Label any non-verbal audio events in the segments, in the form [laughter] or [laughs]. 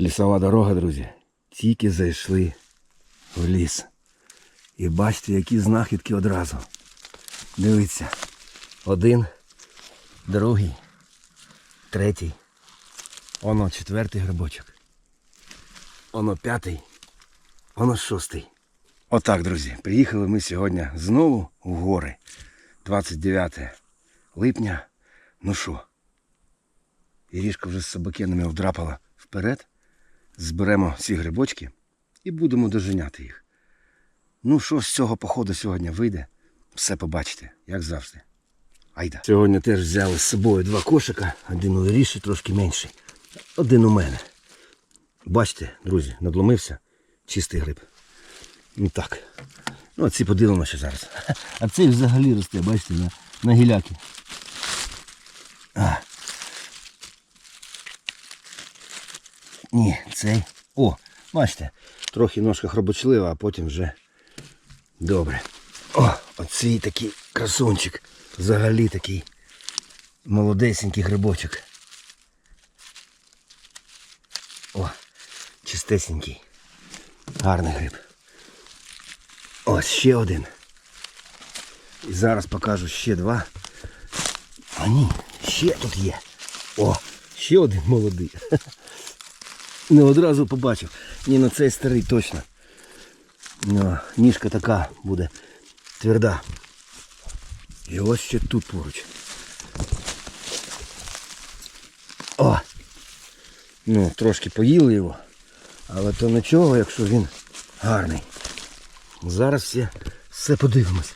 Лісова дорога, друзі. Тільки зайшли в ліс. І бачите, які знахідки одразу. Дивіться. Один, другий, третій. Оно четвертий грибочок. Оно п'ятий. Воно шостий. Отак, друзі, приїхали ми сьогодні знову в гори. 29 липня. Ну що? Ірішка вже з собакенами вдрапала вперед. Зберемо ці грибочки і будемо доженяти їх. Ну, що з цього походу сьогодні вийде, все побачите, як завжди. Айда. Сьогодні теж взяли з собою два кошика. Один у Іріші трошки менший. Один у мене. Бачите, друзі, надломився чистий гриб. Ну так. Ну, а ці подивимося зараз. [laughs] А цей взагалі росте, бачите, на, на гіляки. А. Ні, цей. О, бачите, трохи ножка хробочлива, а потім вже добре. О, оцей такий красунчик. Взагалі такий молодесенький грибочок. О, чистесенький. Гарний гриб. Ось ще один. І зараз покажу ще два. А ні, ще тут є. О, ще один молодий. [laughs] Не одразу побачив. Ні, ну цей старий точно. Ну, ніжка така буде тверда. І ось ще тут поруч. О! Ну, трошки поїли його. Але то нічого, якщо він гарний. Зараз все, все подивимось.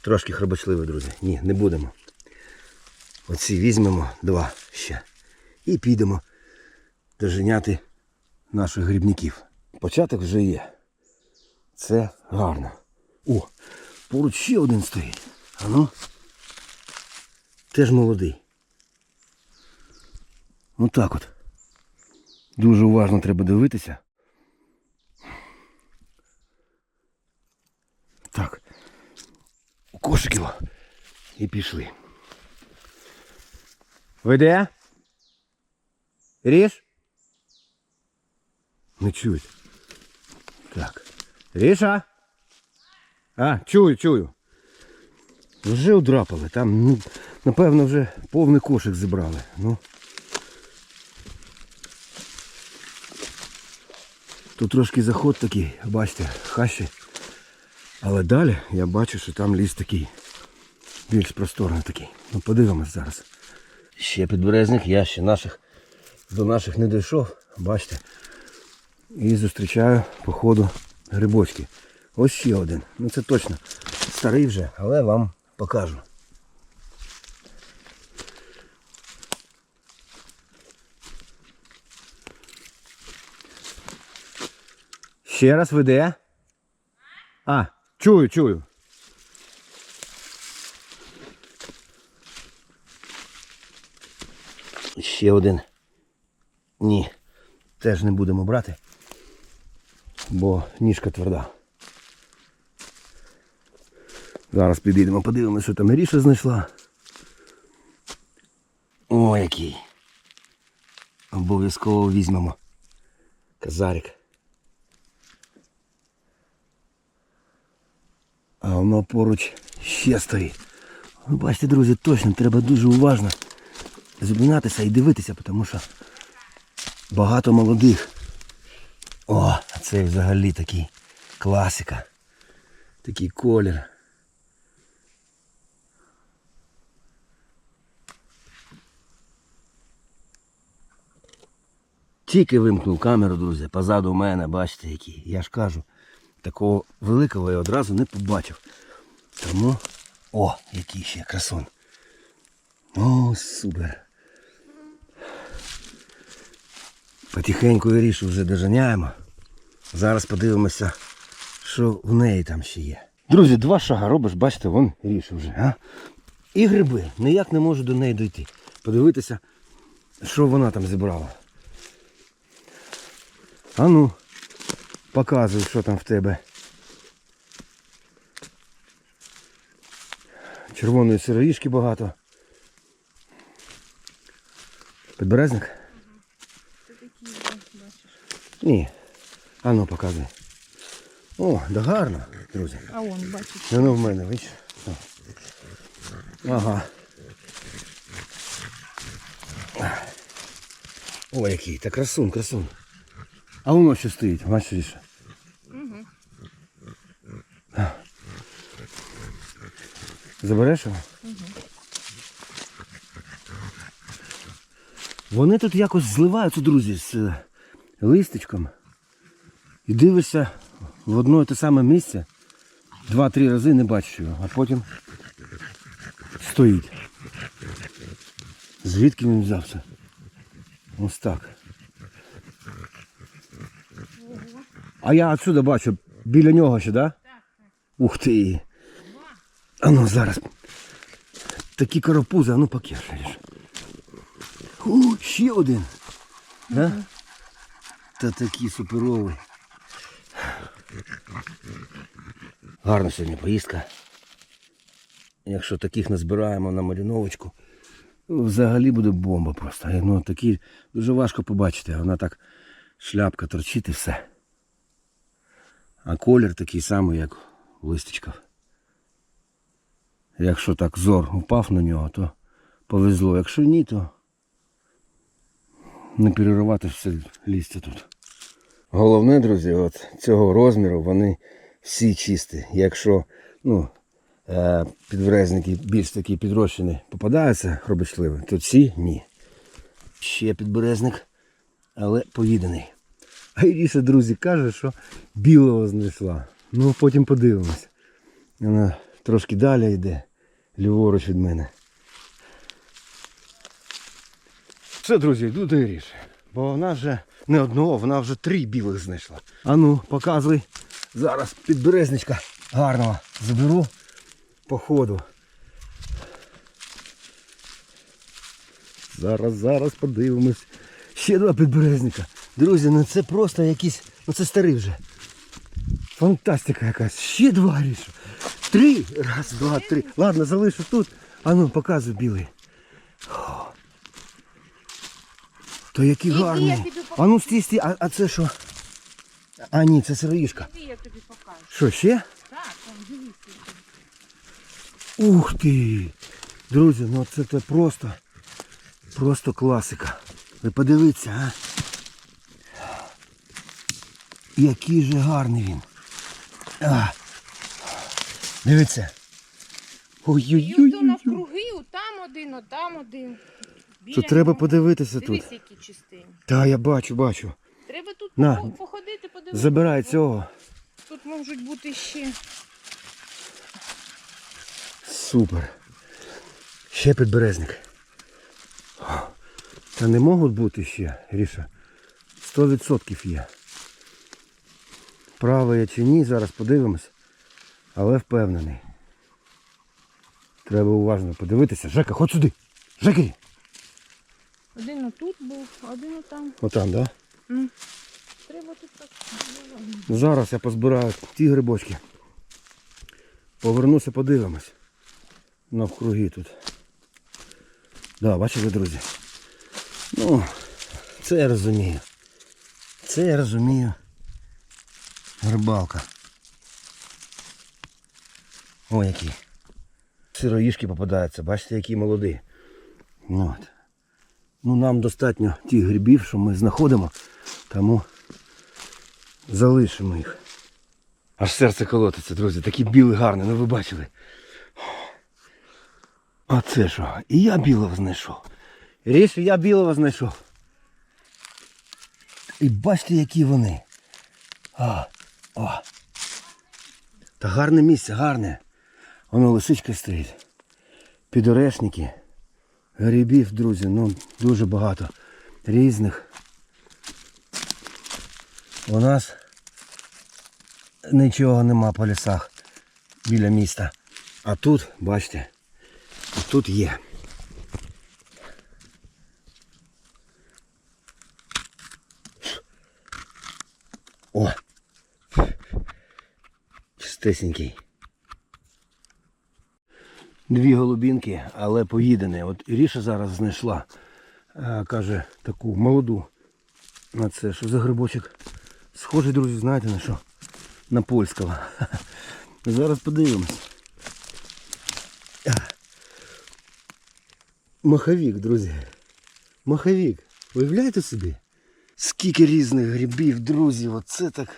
Трошки хробочливо, друзі. Ні, не будемо. Оці візьмемо два ще. І підемо доженяти наших грибників. Початок вже є. Це гарно. О, поруч ще один стоїть. А ну. Теж молодий. Ну так от. Дуже уважно треба дивитися. Так. У кошик його. І пішли. Ви де? Ріж? Не чують. Так. Ріша? А, чую, чую. Вже удрапали. Там, ну, напевно, вже повний кошик зібрали. Ну. Тут трошки заход такий, бачите, хащі. Але далі я бачу, що там ліс такий. Більш просторний такий. Ну подивимось зараз. Ще підберезник, я ще наших до наших не дійшов, бачите. І зустрічаю по ходу грибочки. Ось ще один. Ну це точно старий вже, але вам покажу. Ще раз веде. А, чую, чую. Ще один. Ні, теж не будемо брати, бо ніжка тверда. Зараз підійдемо, подивимося, що там Ріша знайшла. О, який. Обов'язково візьмемо. Казарик. А воно поруч ще стоїть. Бачите, друзі, точно треба дуже уважно зупинятися і дивитися, тому що багато молодих. О, а це взагалі такий класика. Такий колір. Тільки вимкнув камеру, друзі, позаду мене, бачите, який. Я ж кажу, такого великого я одразу не побачив. Тому... О, який ще красун. О, супер. Потихеньку вирішу вже доженяємо. Зараз подивимося, що в неї там ще є. Друзі, два шага робиш, бачите, вон рішу вже. А? І гриби. Ніяк не можу до неї дойти. Подивитися, що вона там зібрала. А ну, показуй, що там в тебе. Червоної сироїшки багато. Підберезник? Це такі, о, бачиш. Ні. А ну показуй. О, да гарно, друзі. А он, бачиш. Ну, ну в мене, бачиш? Ага. О, який, та красун, красун. А воно що стоїть, бачиш? Угу. Забереш його? Вони тут якось зливаються, друзі, з листочком. І дивишся в одно і те саме місце. Два-три рази не бачиш його, а потім стоїть. Звідки він взявся? Ось так. А я отсюда бачу, біля нього ще, да? Так, так. Ух ти. А ну зараз. Такі карапузи, а ну покешаєш. О, ще один. Да? Та такий суперовий. Гарна сьогодні поїздка. Якщо таких назбираємо на маріновочку, взагалі буде бомба просто. Ну, такі дуже важко побачити, вона так шляпка торчить і все. А колір такий самий, як у листочках. Якщо так зор упав на нього, то повезло. Якщо ні, то не переривати все лістя тут. Головне, друзі, от цього розміру вони всі чисті. Якщо ну, е, підберезники більш такі підрощені попадаються хробочливі, то ці ні. Ще підберезник, але поїдений. А Іріша, друзі, каже, що білого знайшла. Ну, потім подивимось. Вона трошки далі йде, ліворуч від мене. Все, друзі, йду до Іріші. Бо вона вже не одного, вона вже три білих знайшла. А ну, показуй. Зараз підберезничка гарного заберу по ходу. Зараз, зараз подивимось. Ще два підберезника. Друзі, ну це просто якісь. Ну це старий вже. Фантастика якась. Ще два рішу. Три. Раз, два, три. Ладно, залишу тут. А ну, показуй білий. То який Іди, я гарний. тобі. А ну стій, стій, а, а це що? А ні, це сироїшка. Іди, я тобі покажу. Що, ще? Так, там дивися. Ух ти! Друзі, ну це, це просто, просто класика. Ви подивіться, а? Який же гарний він. А. Дивіться. І ото Ой-ой-ой. навкруги, там один, отам один. Біля Тут треба нього. подивитися тут. Які чистині. Та я бачу, бачу. Треба тут На. по- походити, подивитися. Забирай цього. Тут можуть бути ще. Супер. Ще підберезник. Та не можуть бути ще, Ріша. 100% є. Право я чи ні, зараз подивимось. Але впевнений. Треба уважно подивитися. Жека, ходь сюди. Жекері. Один отут був, один отам. Отам, так? Да? Ну, треба тут так. Зараз я позбираю ті грибочки. Повернуся, подивимось. Навкруги тут. Да, бачите, друзі. Ну, це я розумію. Це я розумію. Рибалка. О, які. Сироїшки попадаються, бачите, які молоді. Ну, От. Ну, нам достатньо тих грибів, що ми знаходимо, тому залишимо їх. Аж серце колотиться, друзі, такі білі гарні, ну ви бачили. А це що? І я білого знайшов. Ріш, я білого знайшов. І бачите, які вони. А, о. Та гарне місце, гарне. Воно лисичка стоїть. Підорешники. Грибів, друзі, ну дуже багато. Різних. У нас нічого нема по лісах біля міста. А тут, бачите, тут є. О! Чистесенький. Дві голубінки, але поїдені. От Іріша зараз знайшла каже таку молоду. На це, що за грибочок? Схожий, друзі, знаєте на що? На польського. [laughs] Зараз подивимось. Маховік, друзі. Маховік. Уявляєте собі? Скільки різних грибів, друзі, оце так,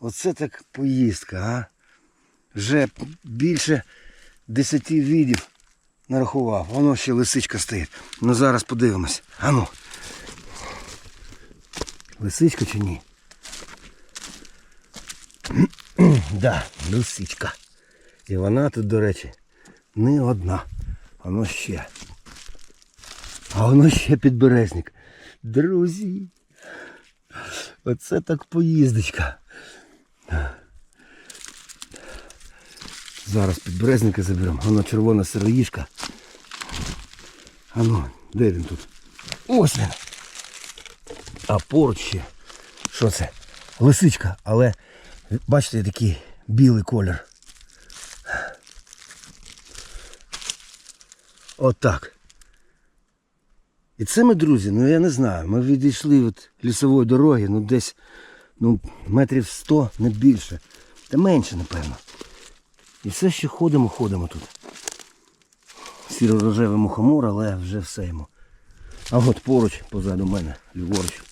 оце так поїздка, а? Вже більше десяти видів нарахував. Воно ще лисичка стоїть. Ну зараз подивимось. Ану. Лисичка чи ні? [clears throat] да, лисичка. І вона тут, до речі, не одна. Воно ще. А воно ще підберезник. Друзі. Оце так поїздочка. Зараз підберезника заберемо. Воно червона сироїшка. А ну, де він тут? Ось він. А поруч ще. Що це? Лисичка, але бачите, такий білий колір. Отак. І це ми, друзі, ну я не знаю. Ми відійшли від лісової дороги, ну десь ну, метрів 100, не більше. Та менше, напевно. І все ще ходимо, ходимо тут. Сіро-рожевий мухомор, але вже все йому. А от поруч, позаду мене, ліворуч.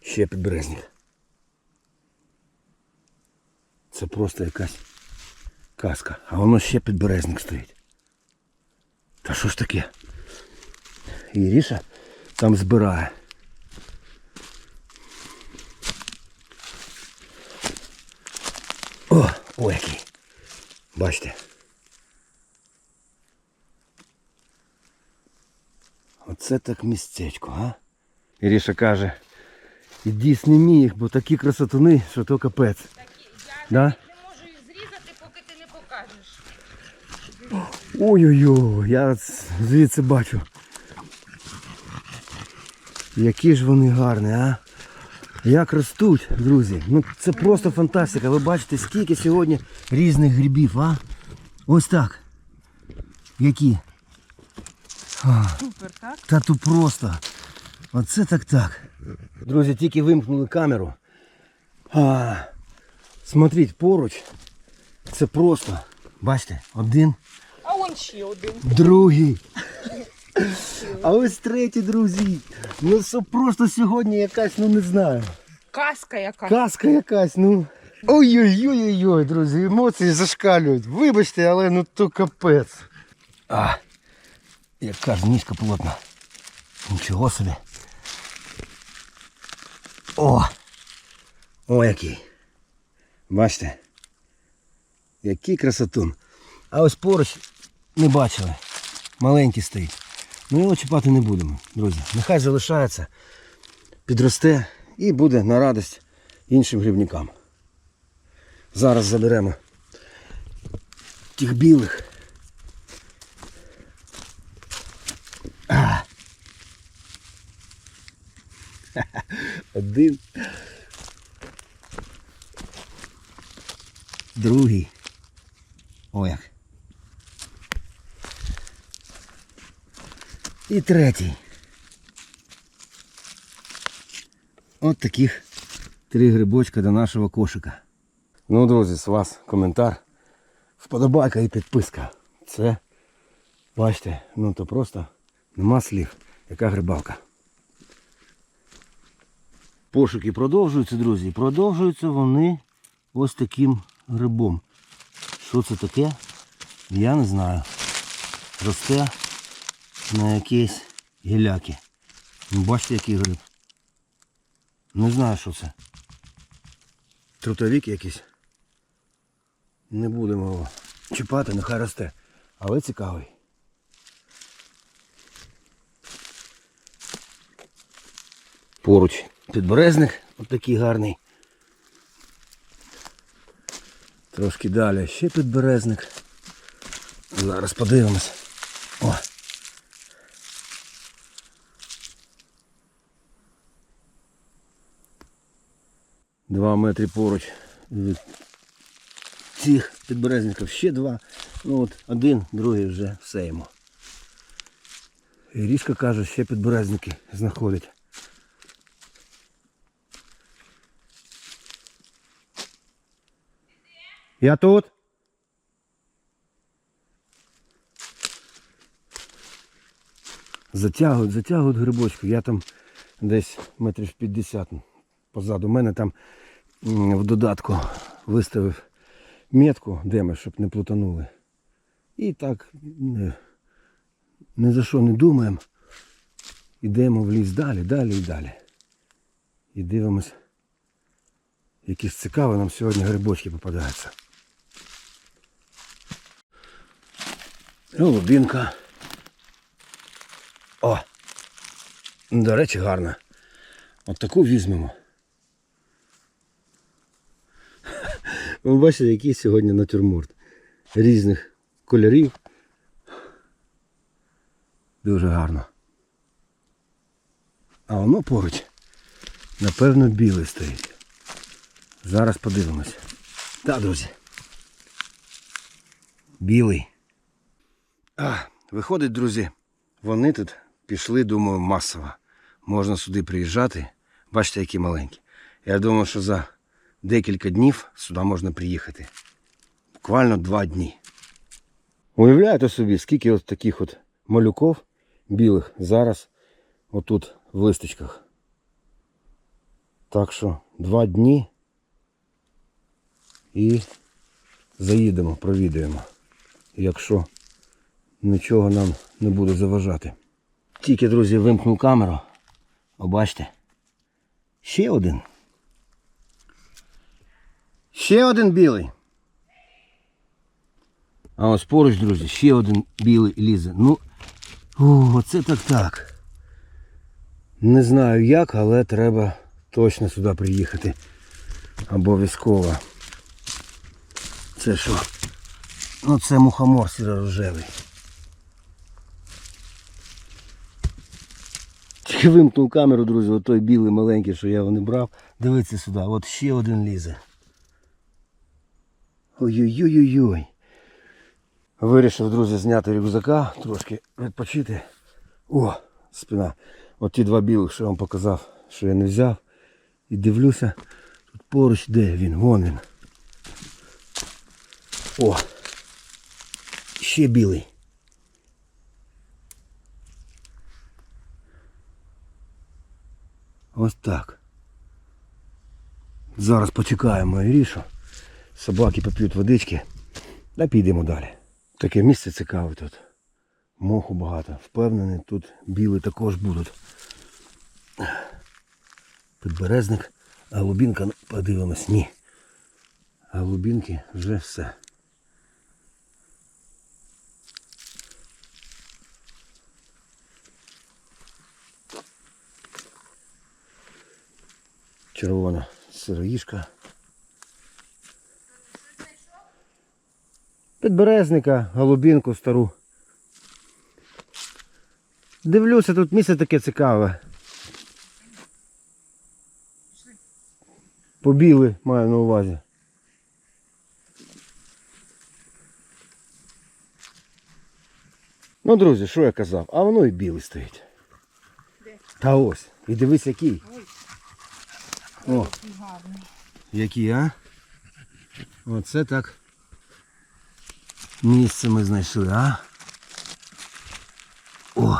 Ще підберезник. Це просто якась казка. А воно ще підберезник стоїть. Та що ж таке? Іріша там збирає. О, який. Бачите. Оце так містечко, а? Іріша каже, іди сніми їх, бо такі красотуни, що то капець. Такі, я Да? не можу їх зрізати, поки ти не покажеш. Ой-ой-ой, я звідси бачу. Які ж вони гарні, а? Як ростуть, друзі. Ну це просто фантастика. Ви бачите, скільки сьогодні різних грибів, а? Ось так. Які? Супер, так? Та тут просто. Оце так так. Друзі, тільки вимкнули камеру. А, смотріть, поруч. Це просто. Бачите, один, А он ще один. другий. А ось третій, друзі. Ну це просто сьогодні якась, ну не знаю. Казка яка. Казка якась, ну. Ой-ой-ой-ой, друзі, емоції зашкалюють. Вибачте, але ну то капець. А, яка ж ніжка плотна. Нічого собі. О! О, який. Бачите? Який красотун. А ось поруч не бачили. Маленький стоїть. Ми його чіпати не будемо, друзі. Нехай залишається, підросте і буде на радість іншим грибникам. Зараз заберемо тих білих. Один. Другий. О як. І третій. От таких три грибочка до нашого кошика. Ну, друзі, з вас коментар. Вподобайка і підписка. Це, бачите, ну то просто нема слів. Яка грибалка. Пошуки продовжуються, друзі. Продовжуються вони ось таким грибом. Що це таке? Я не знаю. Росте на якісь гіляки. Бачите, який гриб. Не знаю, що це. Трутовік якийсь. Не будемо його чіпати, нехай росте. Але цікавий. Поруч підберезник, от такий гарний. Трошки далі ще підберезник. Зараз подивимось. О! Два метри поруч від цих підберезників ще два. Ну от один, другий вже все йому. І Ріжка каже, ще підберезники знаходить. Я тут. Затягують, затягують грибочки. Я там десь метрів 50 позаду мене там в додатку виставив метку, де ми, щоб не плутанули. І так ні за що не думаємо. Йдемо в ліс далі, далі і далі. І дивимось, якісь цікаві нам сьогодні грибочки попадаються. Голубінка. О! До речі, гарна. От таку візьмемо. Ви бачите, який сьогодні натюрморт. Різних кольорів. Дуже гарно. А воно поруч. Напевно, білий стоїть. Зараз подивимось. Так, друзі. Білий. А, виходить, друзі, вони тут пішли, думаю, масово. Можна сюди приїжджати. Бачите, які маленькі. Я думаю, що за декілька днів сюди можна приїхати. Буквально два дні. Уявляєте собі, скільки от таких от малюков білих зараз отут в листочках. Так що два дні і заїдемо, провідаємо. Якщо нічого нам не буде заважати. Тільки, друзі, вимкнув камеру. Побачите. Ще один. Ще один білий. А ось поруч, друзі, ще один білий лізе. Ну, о, оце так так. Не знаю як, але треба точно сюди приїхати. Обов'язково. Це що? Ну це мухомор сіро-рожевий. Тільки вимкнув камеру, друзі, отой білий маленький, що я його не брав. Дивіться сюди, от ще один лізе. Ой-ой-ой-ой-ой. Вирішив, друзі, зняти рюкзака, трошки відпочити. О, спина. От ті два білих, що я вам показав, що я не взяв. І дивлюся, тут поруч де він, вон він. О! Ще білий. Ось так. Зараз почекаємо Ірішу. Собаки поп'ють водички. Та підемо далі. Таке місце цікаве тут. Моху багато. Впевнений, тут біли також будуть. Підберезник, а лубінка, ну, подивимось, ні. А лубінки вже все. Червона сироїшка. Підберезника, голубінку стару. Дивлюся, тут місце таке цікаве. Побіли, маю на увазі. Ну, друзі, що я казав? А воно і білий стоїть. Де? Та ось. І дивись який. Ой. О, Який а? Оце так. Місце ми знайшли, а? О!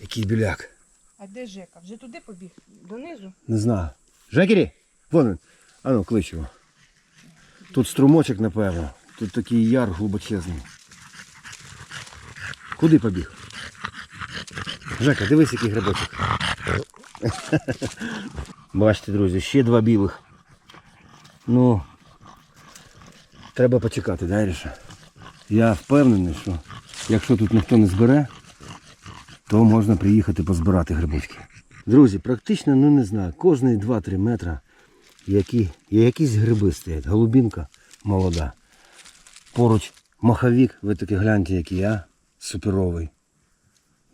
Який біляк. А де Жека? Вже туди побіг? Донизу? Не знаю. Жекері? Вон він. А ну, клич його. Тут струмочок, напевно. Тут такий яр глибочезний. Куди побіг? Жека, дивись, який грибочок. [laughs] Бачите, друзі, ще два білих. Ну, треба почекати, да, Іріша? Я впевнений, що якщо тут ніхто не збере, то можна приїхати позбирати грибочки. Друзі, практично, ну не знаю, кожні 2-3 метри які, якісь гриби стоять. Голубінка молода. Поруч маховік, ви таки гляньте, який я, суперовий.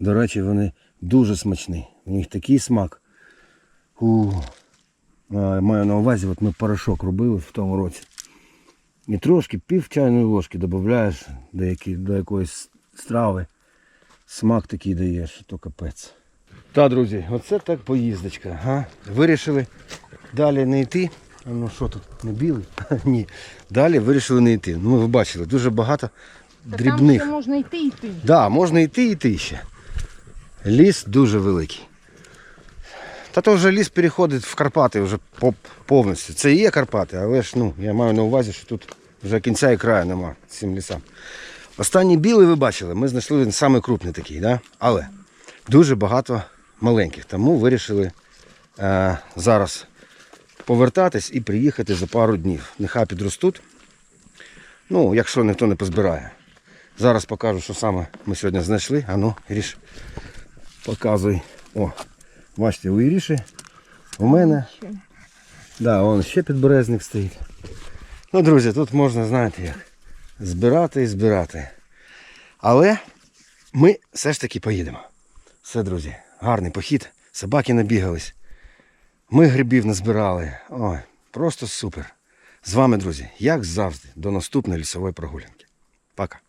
До речі, вони дуже смачні. У них такий смак. У, маю на увазі, от ми порошок робили в тому році. І трошки пів чайної ложки додаєш до, які, до якоїсь страви. смак такий дає, що то капець. Та, друзі, оце так поїздочка. Ага. Вирішили далі не йти. А ну що тут, не білий? [laughs] Ні. Далі вирішили не йти. Ну, ви бачили, дуже багато Та дрібних. Там ще можна йти йти. Да, можна йти йти ще. Ліс дуже великий. Та то вже ліс переходить в Карпати вже повністю. Це і є Карпати, але ж ну, я маю на увазі, що тут вже кінця і краю нема цим лісам. Останній білий ви бачили, ми знайшли самий крупний такий, да? але дуже багато маленьких. Тому вирішили е, зараз повертатись і приїхати за пару днів. Нехай підростуть. Ну, якщо ніхто не позбирає. Зараз покажу, що саме ми сьогодні знайшли. А ну, Іріш, показуй. О, бачите, у Іріші, у мене. Да, вон ще підберезник стоїть. Ну, друзі, тут можна, знаєте, як збирати і збирати. Але ми все ж таки поїдемо. Все, друзі, гарний похід. Собаки набігались. Ми грибів назбирали. Ой, просто супер. З вами, друзі, як завжди, до наступної лісової прогулянки. Пока.